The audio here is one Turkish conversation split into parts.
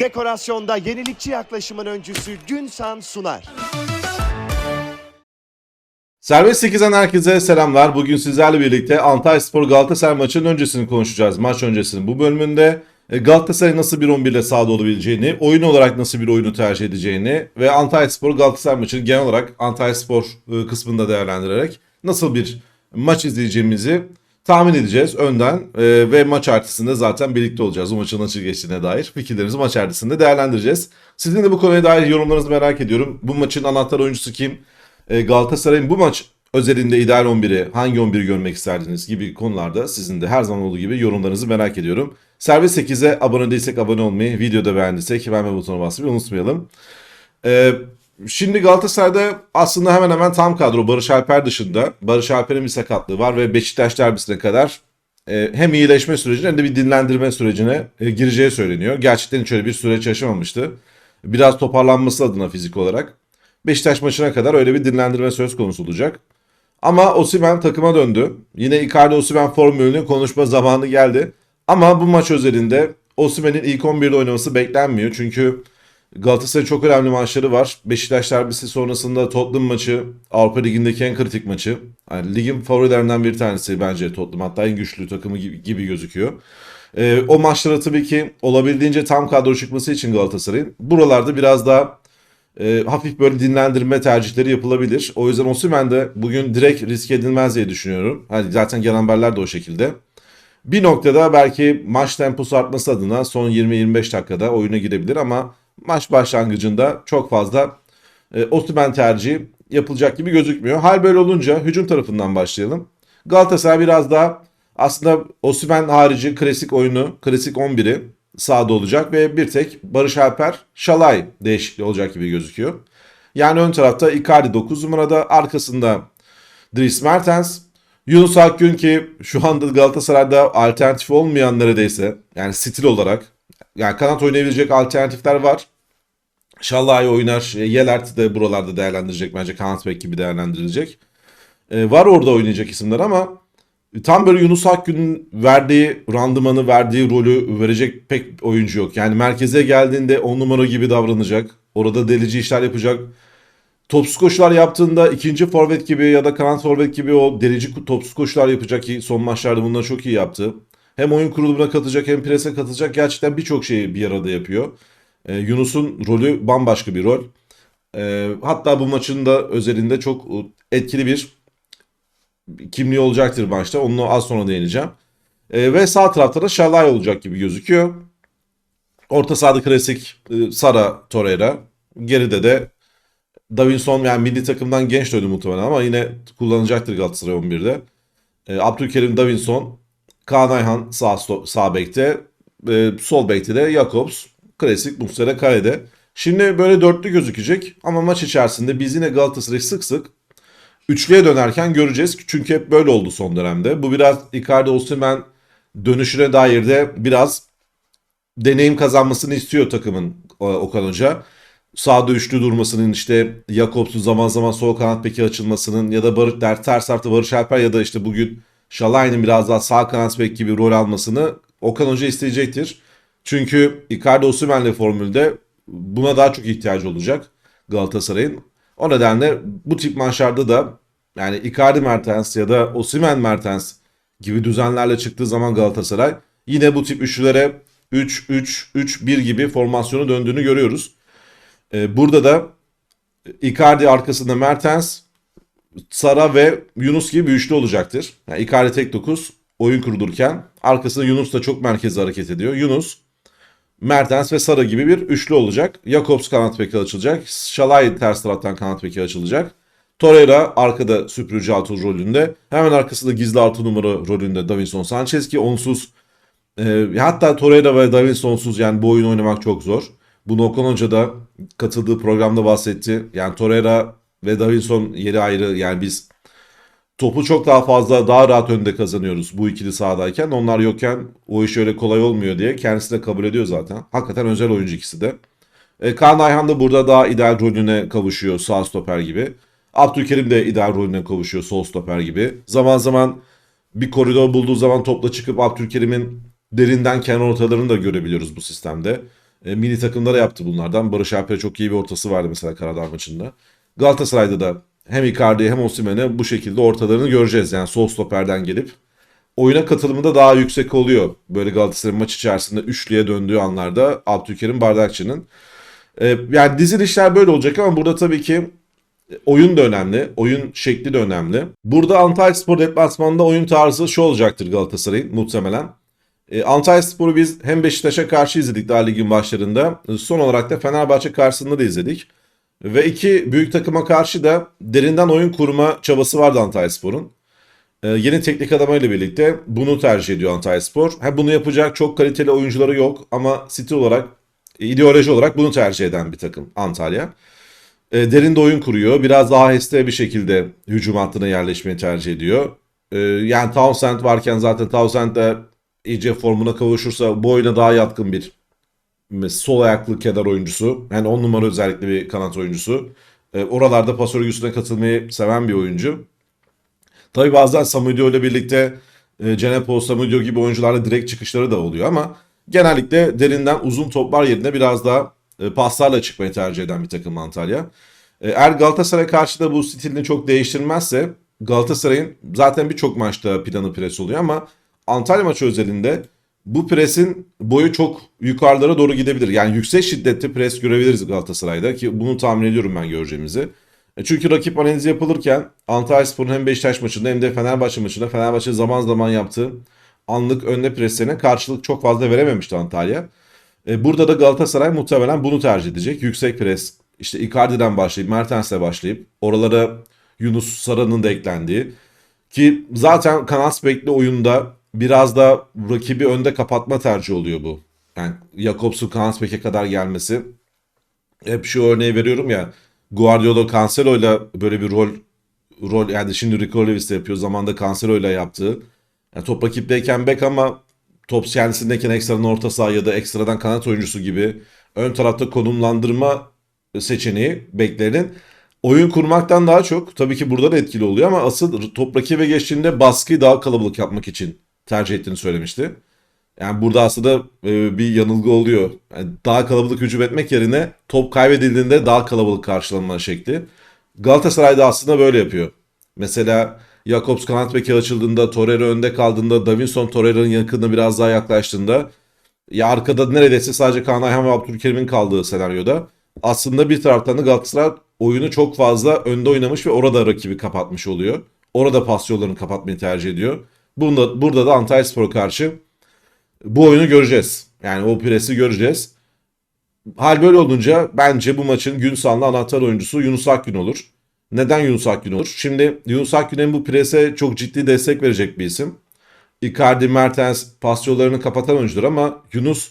Dekorasyonda yenilikçi yaklaşımın öncüsü Günsan sunar. Serbest 8'den herkese selamlar. Bugün sizlerle birlikte Antalya Spor Galatasaray maçının öncesini konuşacağız. Maç öncesini. Bu bölümünde e, Galatasaray nasıl bir 11 ile sahada olabileceğini, oyun olarak nasıl bir oyunu tercih edeceğini ve Antalya Spor Galatasaray maçını genel olarak Antalya Spor e, kısmında değerlendirerek nasıl bir maç izleyeceğimizi tahmin edeceğiz önden E, ve maç ertesinde zaten birlikte olacağız. Bu maçın nasıl geçtiğine dair fikirlerimizi maç ertesinde değerlendireceğiz. Sizin de bu konuya dair yorumlarınızı merak ediyorum. Bu maçın anahtar oyuncusu kim? E, Galatasaray'ın bu maç özelinde ideal 11'i hangi 11'i görmek isterdiniz gibi konularda sizin de her zaman olduğu gibi yorumlarınızı merak ediyorum. Serbest 8'e abone değilsek abone olmayı, videoda beğendiysek beğenme butonuna basmayı unutmayalım. E, şimdi Galatasaray'da aslında hemen hemen tam kadro Barış Alper dışında. Barış Alper'in bir sakatlığı var ve Beşiktaş derbisine kadar e, hem iyileşme sürecine hem de bir dinlendirme sürecine e, gireceği söyleniyor. Gerçekten hiç öyle bir süreç yaşamamıştı. Biraz toparlanması adına fizik olarak. Beşiktaş maçına kadar öyle bir dinlendirme söz konusu olacak. Ama Osimhen takıma döndü. Yine Icardi Osimhen formülünü konuşma zamanı geldi. Ama bu maç özelinde Osimhen'in ilk 11'de oynaması beklenmiyor. Çünkü Galatasaray'ın çok önemli maçları var. Beşiktaş derbisi sonrasında Tottenham maçı, Avrupa Ligi'ndeki en kritik maçı. Yani ligin favorilerinden bir tanesi bence Tottenham. Hatta en güçlü takımı gibi, gibi gözüküyor. Ee, o maçlara tabii ki olabildiğince tam kadro çıkması için Galatasaray'ın buralarda biraz daha e, hafif böyle dinlendirme tercihleri yapılabilir. O yüzden Osimhen de bugün direkt risk edilmez diye düşünüyorum. Hani zaten gelen haberler de o şekilde. Bir noktada belki maç temposu artması adına son 20-25 dakikada oyuna girebilir ama maç başlangıcında çok fazla e, Osimhen tercihi yapılacak gibi gözükmüyor. Hal böyle olunca hücum tarafından başlayalım. Galatasaray biraz daha aslında Osimhen harici klasik oyunu, klasik 11'i sahada olacak ve bir tek Barış Alper, Şalay değişikliği olacak gibi gözüküyor. Yani ön tarafta Icardi 9 numarada, arkasında Dries Mertens, Yunus Akgün ki şu anda Galatasaray'da alternatif olmayan neredeyse yani stil olarak yani kanat oynayabilecek alternatifler var. Şalay oynar, e, Yelert de buralarda değerlendirecek bence kanat bek gibi değerlendirilecek. E, var orada oynayacak isimler ama tam böyle Yunus Akgün'ün verdiği randımanı, verdiği rolü verecek pek oyuncu yok. Yani merkeze geldiğinde 10 numara gibi davranacak. Orada delici işler yapacak. Topsuz koşular yaptığında ikinci forvet gibi ya da kanat forvet gibi o delici topsuz koşular yapacak ki son maçlarda bunları çok iyi yaptı. Hem oyun kurulumuna katacak hem prese katacak gerçekten birçok şeyi bir arada yapıyor. Ee, Yunus'un rolü bambaşka bir rol. Ee, hatta bu maçın da özelinde çok etkili bir kimliği olacaktır maçta. Onu az sonra değineceğim. Ee, ve sağ tarafta da Şalay olacak gibi gözüküyor. Orta sahada klasik e, Sara Torreira. Geride de Davinson yani milli takımdan genç döndü muhtemelen ama yine kullanacaktır Galatasaray 11'de. E, Abdülkerim Davinson, Kaan Ayhan sağ, sağ bekte, e, sol bekte de Jakobs, klasik Muslera kalede. Şimdi böyle dörtlü gözükecek ama maç içerisinde biz yine Galatasaray'ı sık sık üçlüye dönerken göreceğiz. Çünkü hep böyle oldu son dönemde. Bu biraz Icardi Osimhen dönüşüne dair de biraz deneyim kazanmasını istiyor takımın o- Okan Hoca. Sağda üçlü durmasının işte Jakobs'un zaman zaman sol kanat peki açılmasının ya da Barış der ters tarafta Barış Alper ya da işte bugün Şalay'ın biraz daha sağ kanat bek gibi rol almasını Okan Hoca isteyecektir. Çünkü Icardi Osimhen'le formülde buna daha çok ihtiyacı olacak Galatasaray'ın. O nedenle bu tip maçlarda da yani Icardi Mertens ya da Osimhen Mertens gibi düzenlerle çıktığı zaman Galatasaray yine bu tip üçlülere 3-3-3-1 gibi formasyonu döndüğünü görüyoruz. Ee, burada da Icardi arkasında Mertens, Sara ve Yunus gibi bir üçlü olacaktır. Yani Icardi tek 9 oyun kurulurken arkasında Yunus da çok merkezi hareket ediyor. Yunus, Mertens ve Sara gibi bir üçlü olacak. Jakobs kanat beki açılacak. Şalay ters taraftan kanat beki açılacak. Torreira arkada süpürücü altı rolünde. Hemen arkasında gizli altı numara rolünde Davinson Sanchez ki onsuz e, hatta Torreira ve Davinson'suz yani bu oyunu oynamak çok zor. Bunu Okan Hoca da katıldığı programda bahsetti. Yani Torreira ve Davinson yeri ayrı. Yani biz topu çok daha fazla daha rahat önde kazanıyoruz bu ikili sahadayken. Onlar yokken o iş öyle kolay olmuyor diye kendisi de kabul ediyor zaten. Hakikaten özel oyuncu ikisi de. E, Kaan Ayhan da burada daha ideal rolüne kavuşuyor sağ stoper gibi. Abdülkerim de ideal rolüne kavuşuyor sol stoper gibi. Zaman zaman bir koridor bulduğu zaman topla çıkıp Abdülkerim'in derinden kenar ortalarını da görebiliyoruz bu sistemde. E, milli takımda da yaptı bunlardan. Barış Alper'e çok iyi bir ortası vardı mesela Karadağ maçında. Galatasaray'da da hem Icardi hem Osimhen'e bu şekilde ortalarını göreceğiz. Yani sol stoperden gelip oyuna katılımı da daha yüksek oluyor. Böyle Galatasaray maç içerisinde üçlüye döndüğü anlarda Abdülkerim Bardakçı'nın. E, yani dizilişler böyle olacak ama burada tabii ki oyun da önemli. Oyun şekli de önemli. Burada Antalyaspor deplasmanında oyun tarzı şu olacaktır Galatasaray'ın muhtemelen. E, Antalyaspor'u biz hem Beşiktaş'a karşı izledik daha ligin başlarında. E, Son olarak da Fenerbahçe karşısında da izledik. Ve iki büyük takıma karşı da derinden oyun kurma çabası vardı Antalyaspor'un. E, yeni teknik adamıyla birlikte bunu tercih ediyor Antalyaspor. Ha, bunu yapacak çok kaliteli oyuncuları yok ama City olarak, ideoloji olarak bunu tercih eden bir takım Antalya. E, derinde oyun kuruyor. Biraz daha heste bir şekilde hücum hattına yerleşmeyi tercih ediyor. E, yani Townsend varken zaten Townsend de iyice formuna kavuşursa bu oyuna daha yatkın bir sol ayaklı kenar oyuncusu. Yani 10 numara özellikle bir kanat oyuncusu. E, oralarda pas örgüsüne katılmayı seven bir oyuncu. Tabi bazen Samudio ile birlikte e, Cenepo, Samudio gibi oyuncularla direkt çıkışları da oluyor ama genellikle derinden uzun toplar yerine biraz daha e, paslarla çıkmayı tercih eden bir takım Antalya. E, eğer Galatasaray karşı da bu stilini çok değiştirmezse Galatasaray'ın zaten birçok maçta planı pres oluyor ama Antalya maçı özelinde bu presin boyu çok yukarılara doğru gidebilir. Yani yüksek şiddetli pres görebiliriz Galatasaray'da ki bunu tahmin ediyorum ben göreceğimizi. E, Çünkü rakip analizi yapılırken Antalyaspor'un hem Beşiktaş maçında hem de Fenerbahçe maçında Fenerbahçe zaman zaman yaptığı anlık önde preslerine karşılık çok fazla verememişti Antalya. E, Burada da Galatasaray muhtemelen bunu tercih edecek. Yüksek pres, işte Icardi'den başlayıp Mertens'le başlayıp oralara Yunus Sara'nın da eklendiği ki zaten kanat bekli oyunda biraz da rakibi önde kapatma tercihi oluyor bu. Yani Jakobs'un kanat beke kadar gelmesi. Hep şu örneği veriyorum ya. Guardiola Cancelo'yla böyle bir rol rol yani şimdi Rico Lewis de yapıyor. Zamanda Cancelo'yla yaptığı. Yani top rakipteyken bek ama top kendisindeyken ekstradan orta saha ya da ekstradan kanat oyuncusu gibi ön tarafta konumlandırma seçeneği beklerinin oyun kurmaktan daha çok tabii ki burada da etkili oluyor ama asıl top rakibe geçtiğinde baskıyı daha kalabalık yapmak için tercih ettiğini söylemişti. Yani burada aslında e, bir yanılgı oluyor. Yani daha kalabalık hücum etmek yerine top kaybedildiğinde daha kalabalık karşılanma şekli. Galatasaray da aslında böyle yapıyor. Mesela Jakobs kanat beki açıldığında, Torreira önde kaldığında, Davinson Torreira'nın yakınına biraz daha yaklaştığında ya arkada neredeyse sadece Kaan Ayhan ve Abdülkerim'in kaldığı senaryoda aslında bir taraftan da Galatasaray oyunu çok fazla önde oynamış ve orada rakibi kapatmış oluyor. Orada pas yollarını kapatmayı tercih ediyor. Bunda, burada da Antalyaspor'a karşı bu oyunu göreceğiz. Yani o presi göreceğiz. Hal böyle olunca bence bu maçın gün sağlığı anahtar oyuncusu Yunus Akgün olur. Neden Yunus Akgün olur? Şimdi Yunus Akgün'ün bu prese çok ciddi destek verecek bir isim. Icardi, Mertens pas kapatan oyuncudur ama Yunus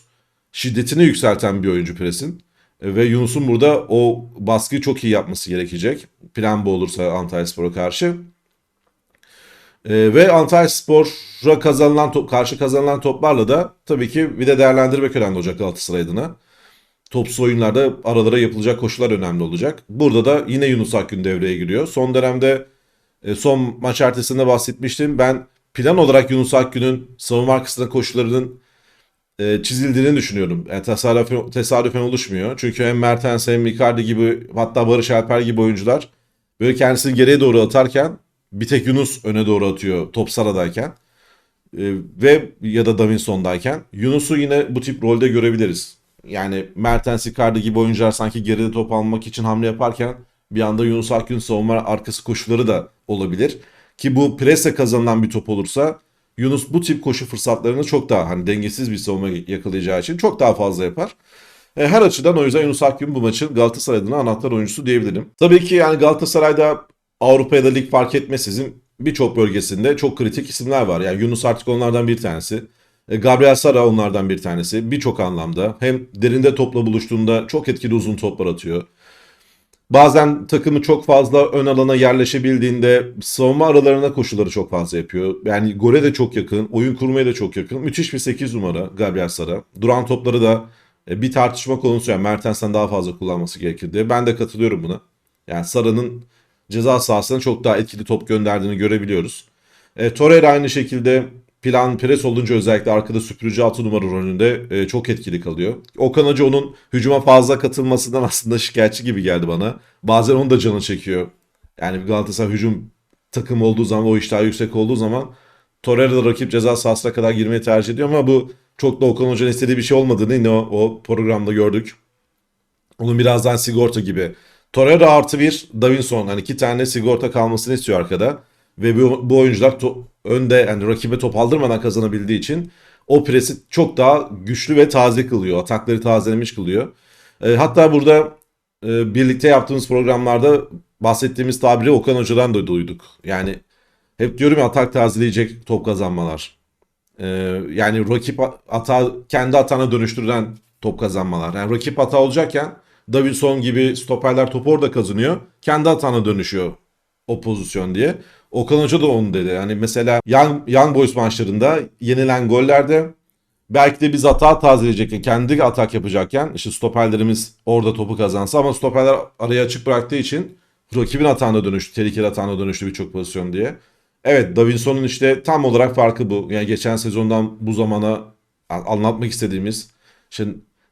şiddetini yükselten bir oyuncu presin. E, Ve Yunus'un burada o baskıyı çok iyi yapması gerekecek. Plan bu olursa Antalyaspor'a karşı. Ee, ve Antalyaspor'a kazanılan top, karşı kazanılan toplarla da tabii ki bir de değerlendirmek önemli olacak Galatasaray adına. Topsuz oyunlarda aralara yapılacak koşular önemli olacak. Burada da yine Yunus Akgün devreye giriyor. Son dönemde e, son maç ertesinde bahsetmiştim. Ben plan olarak Yunus Akgün'ün savunma arkasında koşularının e, çizildiğini düşünüyorum. Yani tesadüfen, tesadüfen oluşmuyor. Çünkü hem Mertens hem Icardi gibi hatta Barış Alper gibi oyuncular böyle kendisini geriye doğru atarken bir tek Yunus öne doğru atıyor top Sara'dayken. E, ve ya da Davinson'dayken. Yunus'u yine bu tip rolde görebiliriz. Yani Mertens, Icardi gibi oyuncular sanki geride top almak için hamle yaparken bir anda Yunus Akgün savunma arkası koşuları da olabilir. Ki bu presle kazanılan bir top olursa Yunus bu tip koşu fırsatlarını çok daha hani dengesiz bir savunma yakalayacağı için çok daha fazla yapar. E, Her açıdan o yüzden Yunus Akgün bu maçın Galatasaray adına anahtar oyuncusu diyebilirim. Tabii ki yani Galatasaray'da Avrupa ya da lig fark etmeksizin birçok bölgesinde çok kritik isimler var. Yani Yunus artık onlardan bir tanesi. E, Gabriel Sara onlardan bir tanesi. Birçok anlamda. Hem derinde topla buluştuğunda çok etkili uzun toplar atıyor. Bazen takımı çok fazla ön alana yerleşebildiğinde savunma aralarına koşuları çok fazla yapıyor. Yani gole de çok yakın, oyun kurmaya da çok yakın. Müthiş bir 8 numara Gabriel Sara. Duran topları da e, bir tartışma konusu. Yani Mertens'ten daha fazla kullanması gerekir diye. Ben de katılıyorum buna. Yani Sara'nın ceza sahasına çok daha etkili top gönderdiğini görebiliyoruz. E, Torreira aynı şekilde plan pres olunca özellikle arkada süpürücü altı numara rolünde e, çok etkili kalıyor. Okan Hoca onun hücuma fazla katılmasından aslında şikayetçi gibi geldi bana. Bazen onun da canı çekiyor. Yani Galatasaray hücum takım olduğu zaman o iştah yüksek olduğu zaman Torreira rakip ceza sahasına kadar girmeyi tercih ediyor ama bu çok da Okan Hoca'nın istediği bir şey olmadığını yine o, o programda gördük. Onun birazdan sigorta gibi. Torreira artı bir Davinson. Hani iki tane sigorta kalmasını istiyor arkada. Ve bu, bu oyuncular önde yani rakibe top aldırmadan kazanabildiği için o presi çok daha güçlü ve taze kılıyor. Atakları tazelemiş kılıyor. E, hatta burada e, birlikte yaptığımız programlarda bahsettiğimiz tabiri Okan Hoca'dan da duyduk. Yani hep diyorum ya atak tazeleyecek top kazanmalar. E, yani rakip hata kendi hatana dönüştürülen top kazanmalar. Yani rakip hata olacakken Davinson gibi stoperler topu orada kazanıyor. Kendi hatana dönüşüyor o pozisyon diye. Okan Hoca da onu dedi. Yani mesela Young, Young Boys maçlarında yenilen gollerde belki de biz hata tazeleyecekken, kendi atak yapacakken işte stoperlerimiz orada topu kazansa ama stoperler araya açık bıraktığı için rakibin hatana dönüştü, tehlikeli hatana dönüştü birçok pozisyon diye. Evet Davinson'un işte tam olarak farkı bu. Yani geçen sezondan bu zamana anlatmak istediğimiz işte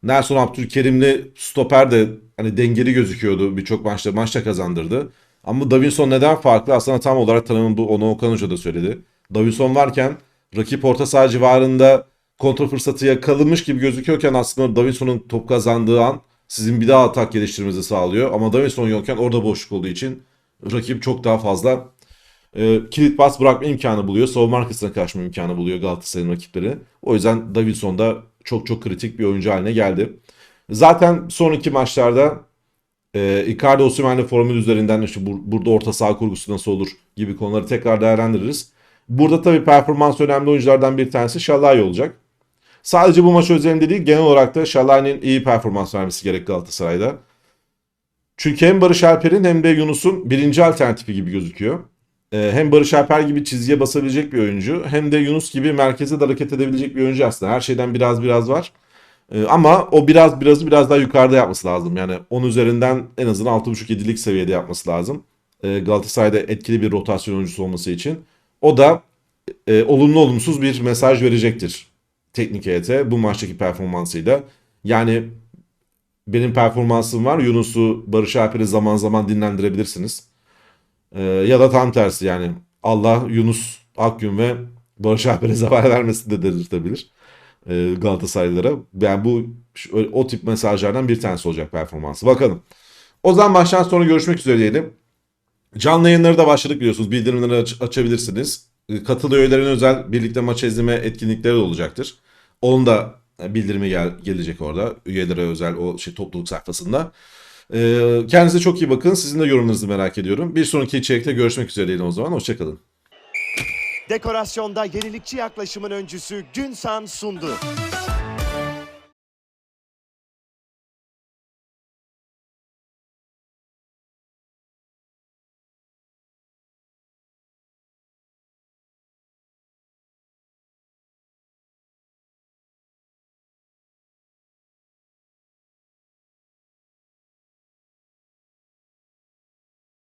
Nelson Abdülkerim'li stoper de hani dengeli gözüküyordu birçok maçta maçta kazandırdı. Ama Davinson neden farklı? Aslında tam olarak tanımı bu. Onu Okan Hoca da söyledi. Davinson varken rakip orta saha civarında kontra fırsatı yakalamış gibi gözüküyorken aslında Davinson'un top kazandığı an sizin bir daha atak geliştirmenizi sağlıyor. Ama Davinson yokken orada boşluk olduğu için rakip çok daha fazla e, kilit pas bırakma imkanı buluyor. Savunma arkasına kaçma imkanı buluyor Galatasaray'ın rakipleri. O yüzden Davinson da çok çok kritik bir oyuncu haline geldi. Zaten son iki maçlarda e, Icardi Osimhen'le formül üzerinden işte bur- burada orta saha kurgusu nasıl olur gibi konuları tekrar değerlendiririz. Burada tabii performans önemli oyunculardan bir tanesi Şalay olacak. Sadece bu maç özelinde değil genel olarak da Şalay'ın iyi performans vermesi gerek Galatasaray'da. Çünkü hem Barış Alper'in hem de Yunus'un birinci alternatifi gibi gözüküyor. Ee, hem Barış Alper gibi çizgiye basabilecek bir oyuncu hem de Yunus gibi merkeze de hareket edebilecek bir oyuncu aslında. Her şeyden biraz biraz var. Ee, ama o biraz birazı biraz daha yukarıda yapması lazım. Yani 10 üzerinden en azından 6.5-7'lik seviyede yapması lazım. Ee, Galatasaray'da etkili bir rotasyon oyuncusu olması için. O da e, olumlu olumsuz bir mesaj verecektir teknik heyete bu maçtaki performansıyla. Yani benim performansım var. Yunus'u Barış Alper'i zaman zaman dinlendirebilirsiniz. Ee, ya da tam tersi yani Allah Yunus Akgün ve Barış Alper'e zarar vermesin de dedirtebilir e, Galatasaraylılara. Yani bu o tip mesajlardan bir tanesi olacak performansı. Bakalım. O zaman baştan sonra görüşmek üzere diyelim. Canlı yayınları da başladık biliyorsunuz. Bildirimleri aç- açabilirsiniz. E, Katıl üyelerine özel birlikte maç izleme etkinlikleri de olacaktır. Onun da e, bildirimi gel gelecek orada. Üyelere özel o şey topluluk sayfasında. E, kendinize çok iyi bakın. Sizin de yorumlarınızı merak ediyorum. Bir sonraki içerikte görüşmek üzere diyelim o zaman. Hoşçakalın. Dekorasyonda yenilikçi yaklaşımın öncüsü Günsan sundu.